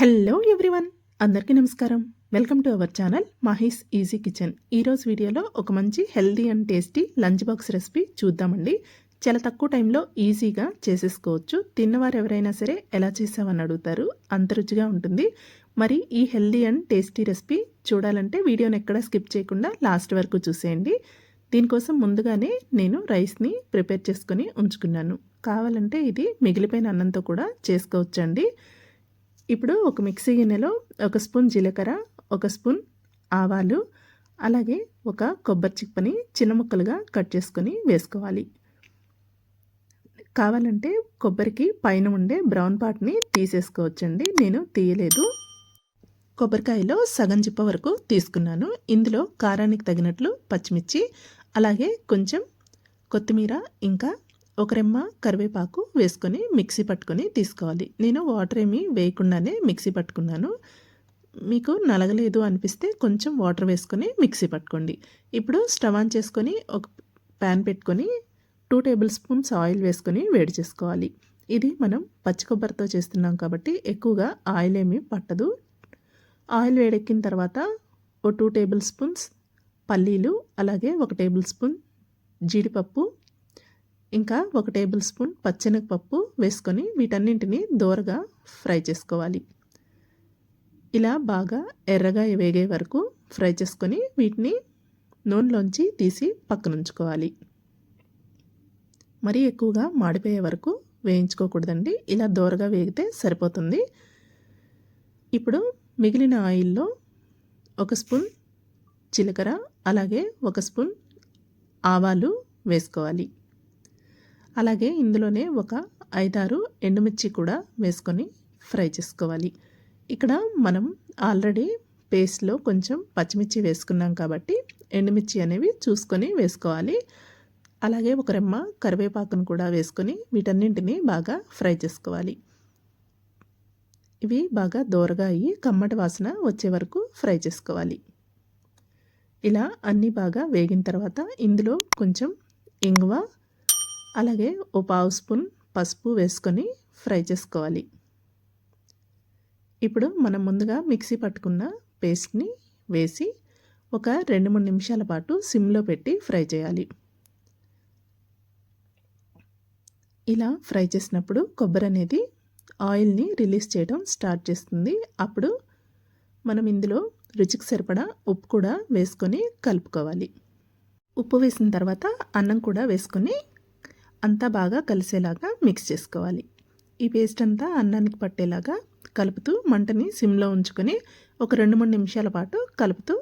Hello everyone అందరికీ నమస్కారం. Welcome to our channel Mahesh easy kitchen ఈరోజు వీడియోలో ఒక మంచి healthy and tasty lunch box recipe చూద్దామండి. చాలా తక్కువ టైంలో ఈజీగా చేసేసుకోవచ్చు. తిన్నవారు ఎవరైనా సరే ఎలా చేసామని అడుగుతారు. అంత రుచిగా ఉంటుంది. మరి ఈ హెల్దీ అండ్ టేస్టీ రెసిపీ చూడాలంటే వీడియోని ఎక్కడ స్కిప్ చేయకుండా లాస్ట్ వరకు చూసేయండి. దీనికోసం ముందుగానే నేను రైస్ని ప్రిపేర్ చేసుకొని ఉంచుకున్నాను. కావాలంటే ఇది మిగిలిపోయిన అన్నంతో కూడా చేసుకోవచ్చండి. ఇప్పుడు ఒక మిక్సీ గిన్నెలో ఒక స్పూన్ జీలకర్ర ఒక స్పూన్ ఆవాలు అలాగే ఒక కొబ్బరి చిప్పని చిన్న ముక్కలుగా కట్ చేసుకొని వేసుకోవాలి. కావాలంటే కొబ్బరికి పైన ఉండే బ్రౌన్ పార్ట్ని తీసేసుకోవచ్చండి. నేను తీయలేదు. కొబ్బరికాయలో సగం చిప్ప వరకు తీసుకున్నాను. ఇందులో కారానికి తగినట్లు పచ్చిమిర్చి అలాగే కొంచెం కొత్తిమీర ఇంకా ఒక రెమ్మ కరివేపాకు వేసుకొని మిక్సీ పట్టుకొని తీసుకోవాలి. నేను వాటర్ ఏమీ వేయకుండానే మిక్సీ పట్టుకున్నాను. మీకు నలగలేదు అనిపిస్తే కొంచెం వాటర్ వేసుకొని మిక్సీ పట్టుకోండి. ఇప్పుడు స్టవ్ ఆన్ చేసుకొని ఒక ప్యాన్ పెట్టుకొని టూ టేబుల్ స్పూన్స్ ఆయిల్ వేసుకొని వేడి చేసుకోవాలి. ఇది మనం పచ్చి కొబ్బరితో చేస్తున్నాం కాబట్టి ఎక్కువగా ఆయిల్ ఏమీ పట్టదు. ఆయిల్ వేడెక్కిన తర్వాత ఓ టూ టేబుల్ స్పూన్స్ పల్లీలు అలాగే ఒక టేబుల్ స్పూన్ జీడిపప్పు ఇంకా ఒక టేబుల్ స్పూన్ పచ్చెనగపప్పు వేసుకొని వీటన్నింటినీ దోరగా ఫ్రై చేసుకోవాలి. ఇలా బాగా ఎర్రగా వేగే వరకు ఫ్రై చేసుకొని వీటిని నూనెలోంచి తీసి పక్కనుంచుకోవాలి. మరీ ఎక్కువగా మాడిపోయే వరకు వేయించుకోకూడదండి. ఇలా దోరగా వేగితే సరిపోతుంది. ఇప్పుడు మిగిలిన ఆయిల్లో ఒక స్పూన్ జీలకర్ర అలాగే ఒక స్పూన్ ఆవాలు వేసుకోవాలి. అలాగే ఇందులోనే ఒక ఐదారు ఎండుమిర్చి కూడా వేసుకొని ఫ్రై చేసుకోవాలి. ఇక్కడ మనం ఆల్రెడీ పేస్ట్లో కొంచెం పచ్చిమిర్చి వేసుకున్నాం కాబట్టి ఎండుమిర్చి అనేవి చూసుకొని వేసుకోవాలి. అలాగే ఒక రెమ్మ కరివేపాకును కూడా వేసుకొని వీటన్నింటినీ బాగా ఫ్రై చేసుకోవాలి. ఇవి బాగా దోరగా అయ్యి కమ్మటి వాసన వచ్చే వరకు ఫ్రై చేసుకోవాలి. ఇలా అన్నీ బాగా వేగిన తర్వాత ఇందులో కొంచెం ఇంగువ అలాగే ఓ పావు స్పూన్ పసుపు వేసుకొని ఫ్రై చేసుకోవాలి. ఇప్పుడు మనం ముందుగా మిక్సీ పట్టుకున్న పేస్ట్ని వేసి ఒక రెండు మూడు నిమిషాల పాటు సిమ్లో పెట్టి ఫ్రై చేయాలి. ఇలా ఫ్రై చేసినప్పుడు కొబ్బరి అనేది ఆయిల్ని రిలీజ్ చేయడం స్టార్ట్ చేస్తుంది. అప్పుడు మనం ఇందులో రుచికి సరిపడా ఉప్పు కూడా వేసుకొని కలుపుకోవాలి. ఉప్పు వేసిన తర్వాత అన్నం కూడా వేసుకొని అంతా బాగా కలిసేలాగా మిక్స్ చేసుకోవాలి. ఈ పేస్ట్ అంతా అన్నానికి పట్టేలాగా కలుపుతూ మంటని సిమ్లో ఉంచుకొని ఒక రెండు మూడు నిమిషాల పాటు కలుపుతూ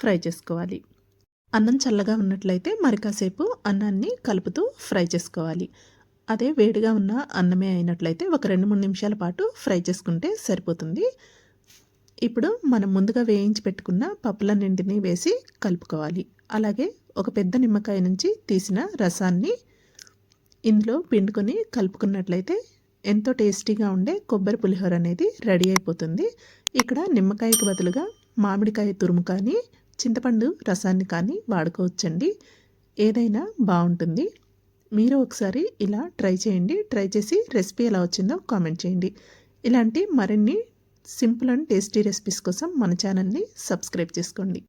ఫ్రై చేసుకోవాలి. అన్నం చల్లగా ఉన్నట్లయితే మరి కాసేపు అన్నాన్ని కలుపుతూ ఫ్రై చేసుకోవాలి. అదే వేడిగా ఉన్న అన్నమే అయినట్లయితే ఒక రెండు మూడు నిమిషాల పాటు ఫ్రై చేసుకుంటే సరిపోతుంది. ఇప్పుడు మనం ముందుగా వేయించి పెట్టుకున్న పప్పులన్నింటినీ వేసి కలుపుకోవాలి. అలాగే ఒక పెద్ద నిమ్మకాయ నుంచి తీసిన రసాన్ని ఇందులో పిండుకొని కలుపుకున్నట్లయితే ఎంతో టేస్టీగా ఉండే కొబ్బరి పులిహోర అనేది రెడీ అయిపోతుంది. ఇక్కడ నిమ్మకాయకి బదులుగా మామిడికాయ తురుము కానీ చింతపండు రసాన్ని కానీ వాడుకోవచ్చండి. ఏదైనా బాగుంటుంది. మీరు ఒకసారి ఇలా ట్రై చేయండి. ట్రై చేసి రెసిపీ ఎలా వచ్చిందో కామెంట్ చేయండి. ఇలాంటి మరిన్ని సింపుల్ అండ్ టేస్టీ రెసిపీస్ కోసం మన ఛానల్ని సబ్స్క్రైబ్ చేసుకోండి.